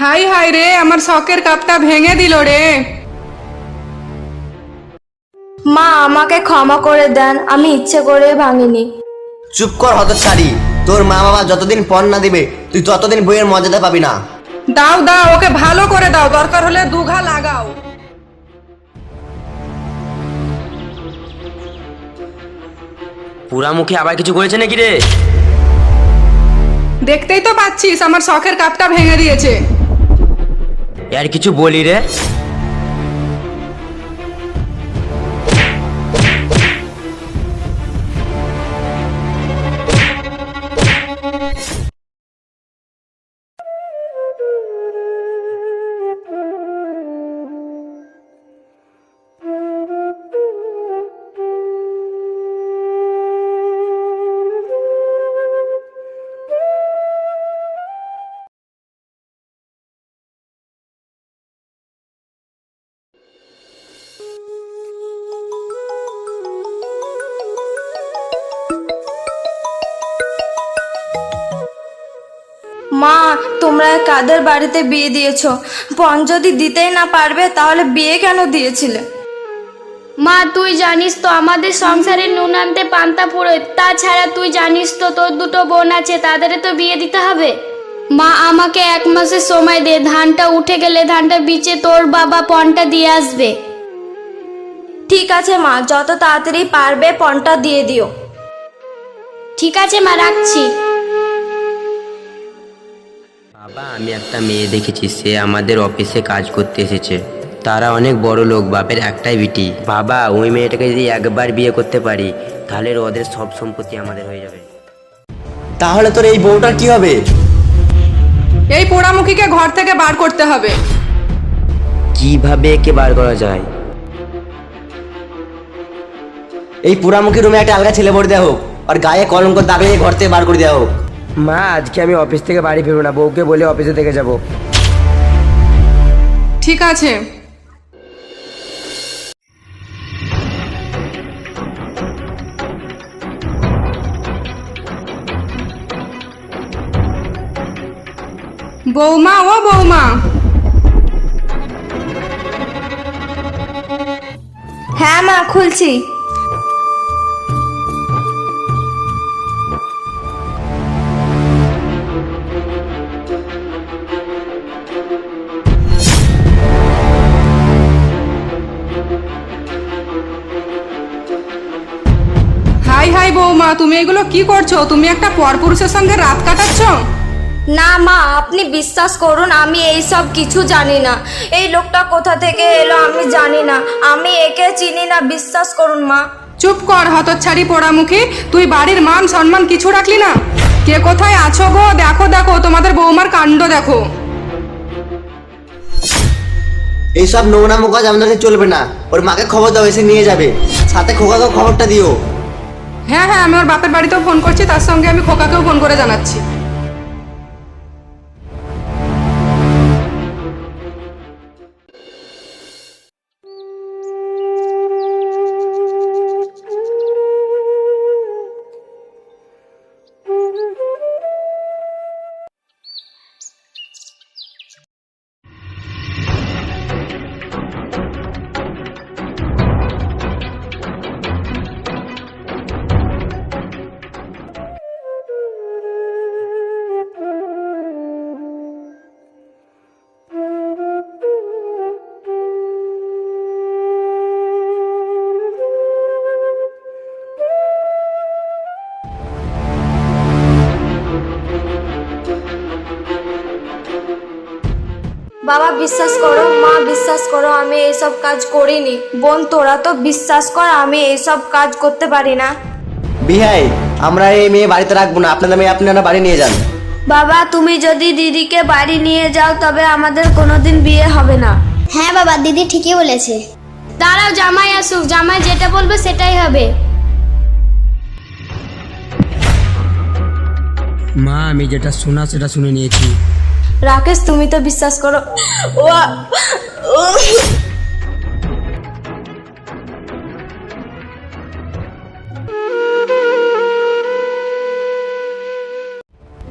High high রে আমার শখের কাপটা ভেঙে দিল রে। মা আমাকে ক্ষমা করে দেন আমি ইচ্ছে করে ভাঙিনি। চুপ কর হতচ্ছাড়ি তোর মা বাবা যতদিন পণ না দিবে তুই ততদিন বইয়ের মর্যাদা পাবি না। দাও দাও ওকে ভালো করে দাও দরকার হলে দুঘা লাগাও। পুরামুখী আবার কিছু করেছে নাকি রে? দেখতেই তো পাচ্ছিস আমার শখের কাপটা ভেঙে দিয়েছে। আর কিছু বলি রে? মা তোমরা কাদের বাড়িতে বিয়ে দিয়েছ। পণ যদি দিতেই না পারবে তাহলে বিয়ে কেন দিয়েছিলে? মা তুই জানিস তো আমাদের সংসারে নুন আনতে পান্তা পুরো তাছাড়া তুই জানিস তো তোর দুটো বোন আছে তাদের তো বিয়ে দিতে হবে? মা আমাকে এক মাসের সময় দে ধানটা উঠে গেলে ধানটা বিচে তোর বাবা পণটা দিয়ে আসবে। ঠিক আছে মা যত তাড়াতাড়ি পারবে পণটা দিয়ে দিও। ঠিক আছে মা রাখছি। বাবা আমি একটা মেয়ে দেখেছি সে আমাদের অফিসে কাজ করতে এসেছে। তারা অনেক বড় লোক বাপের একটাই বিটি। বাবা ওই মেয়েটাকে যদি একবার বিয়ে করতে পারি তাহলে ওদের সব সম্পত্তি আমাদের হয়ে যাবে। তাহলে তোর এই বউটার কি হবে? এই পোড়ামুখীকে ঘর থেকে বার করতে হবে। কীভাবে একে বার করা যায়? এই পুরামুখী রুমে একটা আলগা ছেলে ভরে দেওয়া হোক আর গায়ে কলঙ্ক দাগ লাগিয়ে ঘর থেকে বার করে দেওয়া হোক। মা আজকে আমি অফিস থেকে বাড়ি ফিরবো না বউকে বলে অফিসে থেকে যাব। ঠিক আছে। বৌমা ও বৌমা। হ্যাঁ মা খুলছি। হাই বৌমা তুমি এগুলো কি করছ? তুমি একটা পরপুরুষের সঙ্গে রাত কাটাচ্ছ? না মা আপনি বিশ্বাস করুন আমি এই সব কিছু জানি না। এই লোকটা কোথা থেকে এলো আমি জানি না। আমি একে চিনি না বিশ্বাস করুন মা। চুপ কর হতচ্ছাড়ি পোড়ামুখী। তুই বাড়ির মান সম্মান কিছু রাখলি না? কে কোথায় আছো গো? দেখো দেখো তোমাদের বৌমার কাণ্ড দেখো। এইসব নোংরা মুখাজ আমাদের চলবে না। ওর মাকে খবর দাও এসে নিয়ে যাবে। সাথে খোকাকেও খবরটা দিও। হ্যাঁ হ্যাঁ আমি ওর বাপের বাড়িতেও ফোন করছি, তার সঙ্গে আমি খোকাকেও ফোন করে জানাচ্ছি। বাবা বিশ্বাস করো মা বিশ্বাস করো আমি এইসব কাজ করিনি। বোন তোরা তো বিশ্বাস কর আমি এইসব কাজ করতে পারি না। বিহাই আমরা এই মেয়ে বাড়িতে রাখব না আপনাদের মেয়ে আপনারা বাড়ি নিয়ে যান। বাবা তুমি যদি দিদিকে বাড়ি নিয়ে যাও তবে আমাদের কোনোদিন বিয়ে হবে না। হ্যাঁ বাবা দিদি ঠিকই বলেছে। দাঁড়াও জামাই আসুক জামাই যেটা বলবে সেটাই হবে। মা আমি যেটা শোনা সেটা শুনে নিয়েছি। রাকেশ, তুমি তো বিশ্বাস করো।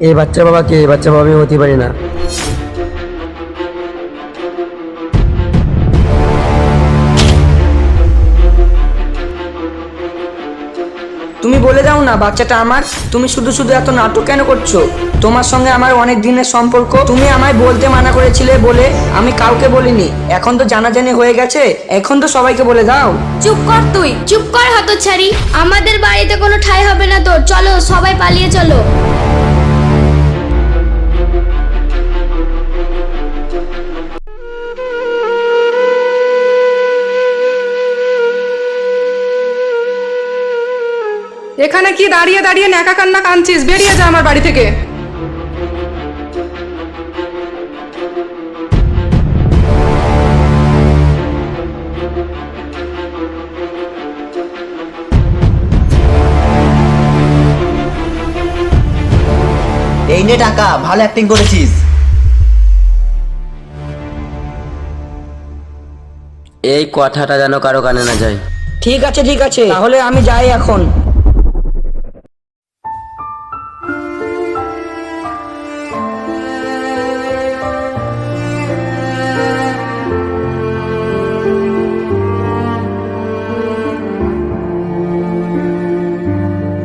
এই বাচ্চা বাবাকে এই বাচ্চা বাবা আমি হতে পারি না। তুমি বলে দাও না, বাচ্চাটা আমার। তুমি শুধু শুধু এত নাটক কেন করছ? তোমার সঙ্গে আমার অনেক দিনের সম্পর্ক। তুমি আমায় বলতে মানা করেছিলে বলে আমি কাউকে বলিনি। এখন তো জানাজানি হয়ে গেছে। এখন তো সবাইকে বলে দাও। চুপ কর তুই। চুপ কর হতচ্ছাড়ি। আমাদের বাড়িতে কোনো ঠাই হবে না তোর। চলো, সবাই পালিয়ে চলো। এখানে কি দাঁড়িয়ে দাঁড়িয়ে ন্যাকা কান্না কাঁদছিস? বেরিয়ে যা আমার বাড়ি থেকে। এই নে টাকা ভালো অ্যাক্টিং করেছিস। এই কথাটা যেন কারও কানে না যায়। ঠিক আছে ঠিক আছে। তাহলে আমি যাই এখন।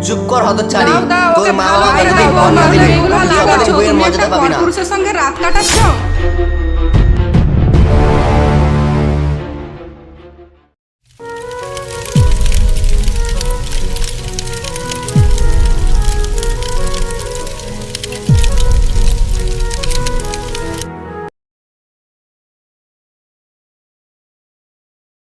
চুপ কর হতচ্ছাড়ি। তোর মা বাবা দিলে এইগুলো তুই লাগাচ্ছ, বইয়ের তুমি পাবি না। পুরুষের সঙ্গে রাত কাটাচ্ছ?